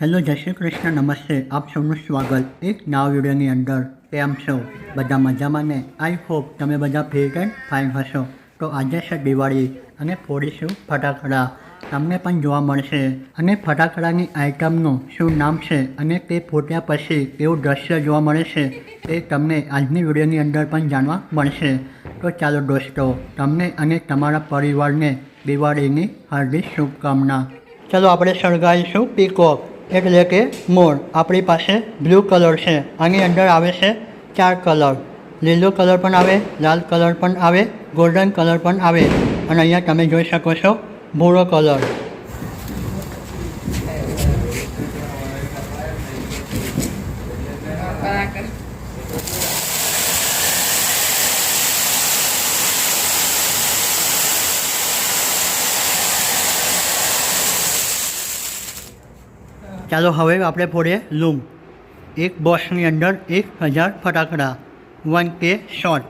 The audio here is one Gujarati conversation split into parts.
હેલો, જય શ્રી કૃષ્ણ, નમસ્તે. આપ સૌનું સ્વાગત એક નવા વિડીયોની અંદર. કેમ છો? બધા મજામાં ને? આઈ હોપ તમે બધા ફિટ એન્ડ ફાઇન હશો. તો આજે છે દિવાળી અને ફોડીશું ફટાકડા. તમને પણ જોવા મળશે. અને ફટાકડાની આઇટમનું શું નામ છે અને તે ફૂટ્યા પછી કેવું દ્રશ્ય જોવા મળે છે તે તમને આજની વિડીયોની અંદર પણ જાણવા મળશે. તો ચાલો દોસ્તો, તમને અને તમારા પરિવારને દિવાળીની હાર્દિક શુભકામના. ચલો આપણે સળગાવીશું પીકોક એટલે કે મોર આપણી પાસે બ્લુ કલર છે. આની અંદર આવે છે ચાર કલર લીલો કલર પણ આવે, લાલ કલર પણ આવે ગોલ્ડન કલર પણ આવે. અને અહીંયા તમે જોઈ શકો છો ભૂરો કલર ચાલો હવે આપણે ફોડીએ લૂમ. એક બોક્સની અંદર એક હજાર ફટાકડા. વન કે શોટ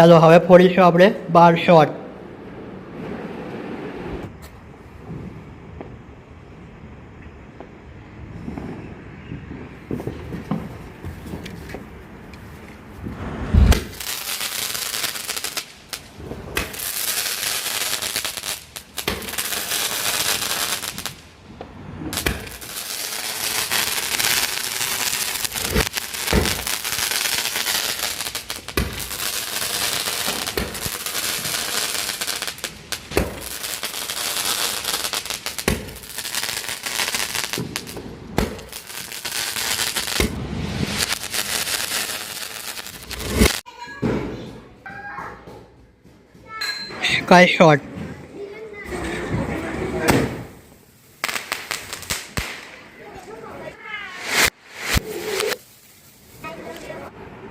ચાલો હવે ફોડીશું આપણે બાર શોટ સ્કાય શોટ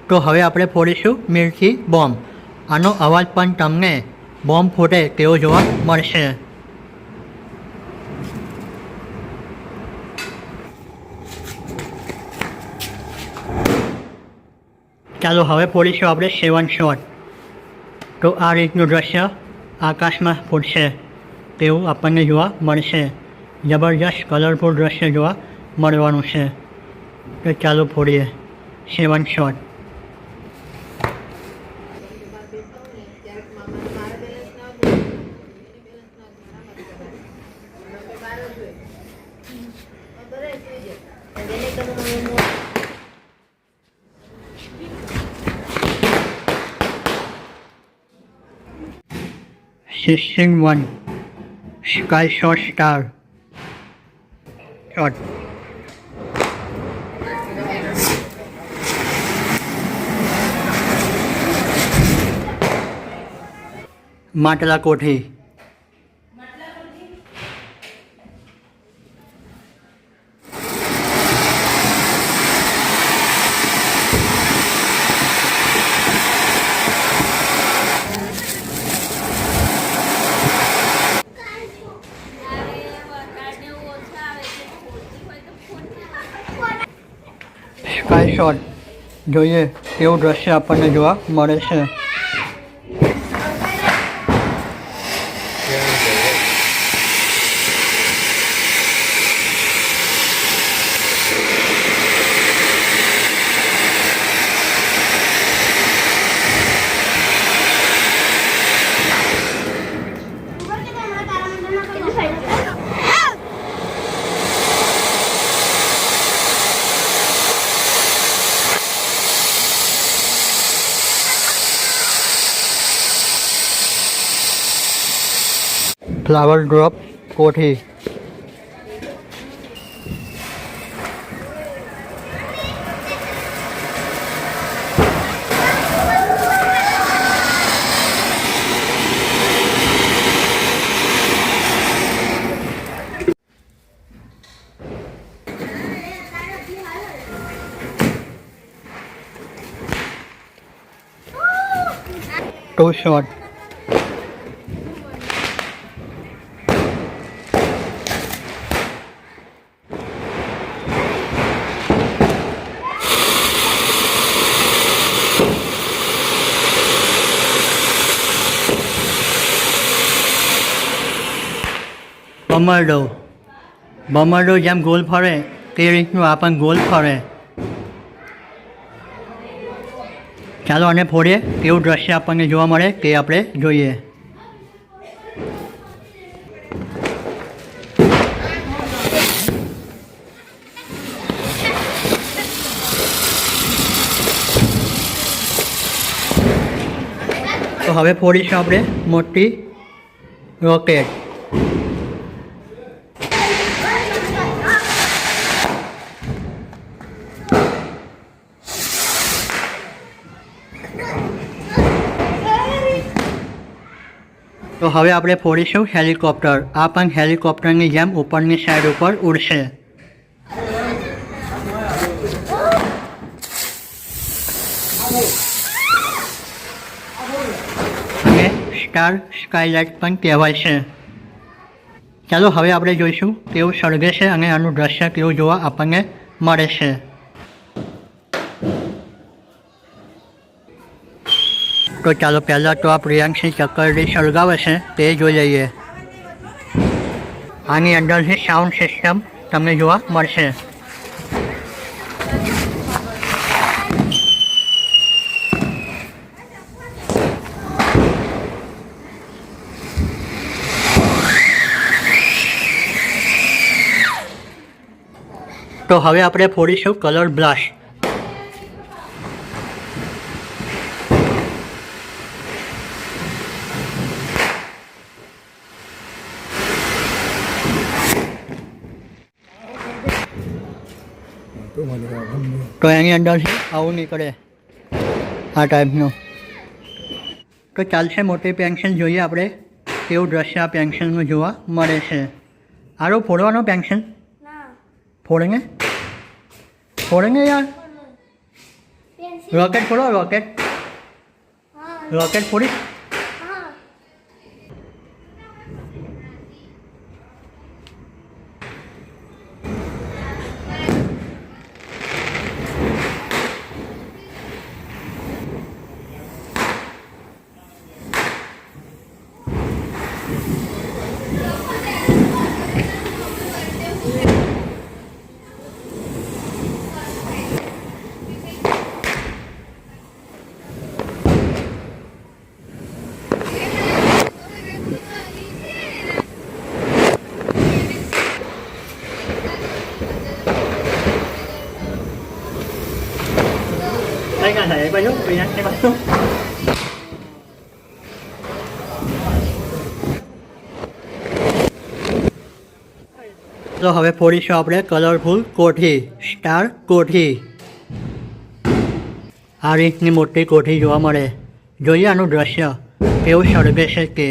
તો હવે આપણે ફોડીશું મિર્ચી બોમ્બ. આનો અવાજ પણ તમને બોમ્બ ફૂટે તેવો જોવા મળશે. ચાલો હવે ફોડીશું આપણે સેવન શોટ. તો આ રીતનું દ્રશ્ય આકાશમાં ફૂટશે તેવું આપણને જોવા મળશે. જબરજસ્ત કલરફુલ દ્રશ્ય જોવા મળવાનું છે. તો ચાલો ફોડીએ. Seven shot. Sixteen one sky shot star shot માટલા કોઠી સ્કાય શોટ જોઈએ એવું દ્રશ્ય આપણને જોવા મળે છે. ફ્લાવર ડ્રોપ કોઠી Too short. બમરડો. બમરડો જેમ ગોલ ફરે, તે રીતનું આ ગોલ ફરે. ચાલો આને ફોડીએ, કેવું દ્રશ્ય આપણને જોવા મળે તે આપણે જોઈએ. તો હવે ફોડીશું આપણે મોટી રોકેટ. હવે આપણે ફોડીશું હેલિકોપ્ટર. આ પણ હેલિકોપ્ટરની જેમ ઉપરની સાઈડ ઉપર ઉડશે. અને સ્ટાર સ્કાયલાઇટ પણ કહેવાય છે. ચાલો હવે આપણે જોઈશું કેવું સળગે છે અને આનું દ્રશ્ય કેવું જોવા આપણને મળે છે. તો ચાલો પહેલાં તો આ પ્રિયાંશી ચક્કરડી સળગાવે છે, તે જોઈ લઈએ. આની અંદરથી સાઉન્ડ સિસ્ટમ તમને જોવા મળશે. તો હવે આપણે ફોડીશું કલર બ્લાસ્ટ તો એની અંદરથી આવું નીકળે આ ટાઈપનું તો ચાલશે મોટી પેન્શન જોઈએ આપણે કેવું દ્રશ્ય આ પેન્શનનું જોવા મળે છે. આરો ફોડવાનો પેન્શન ફોડેંગે ફોડેંગે યાર? રોકેટ ફોડો રોકેટ રોકેટ ફોડીશ nhiêu? Tùy anh xem bao nhiêu? તો હવે ફોડીશું આપણે કલરફુલ કોઠી સ્ટાર કોઠી આ રીતની મોટી કોઠી જોવા મળે જોઈએ આનું દ્રશ્ય કેવું સળગે છે કે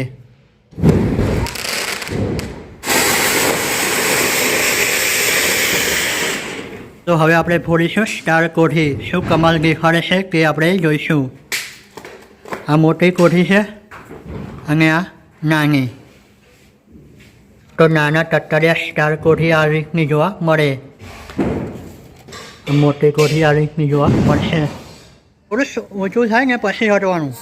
તો હવે આપણે ફોડીશું સ્ટાર કોઠી. શું કમાલ દેખાડે છે તે આપણે જોઈશું. આ મોટી કોઠી છે અને આ નાની. તો નાના ટટ્ટરિયા સ્ટાર કોઠી આ રીતની જોવા મળે. મોટી કોઠી આ રીતની જોવા મળશે. થોડું ઓછું થાય ને પછી હટવાનું.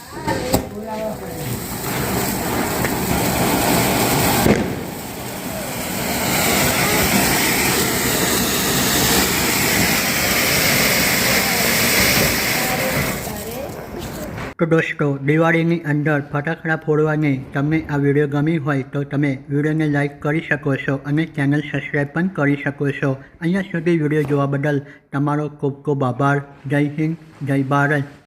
તો દોસ્તો દિવાળીની અંદર ફટાકડા ફોડવાની તમને આ વીડિયો ગમી હોય તો તમે વિડીયોને લાઇક કરી શકો છો અને ચેનલ સબસ્ક્રાઈબ પણ કરી શકો છો. અહીંયા સુધી વીડિયો જોવા બદલ તમારો ખૂબ ખૂબ આભાર. જય હિન્દ, જય ભારત.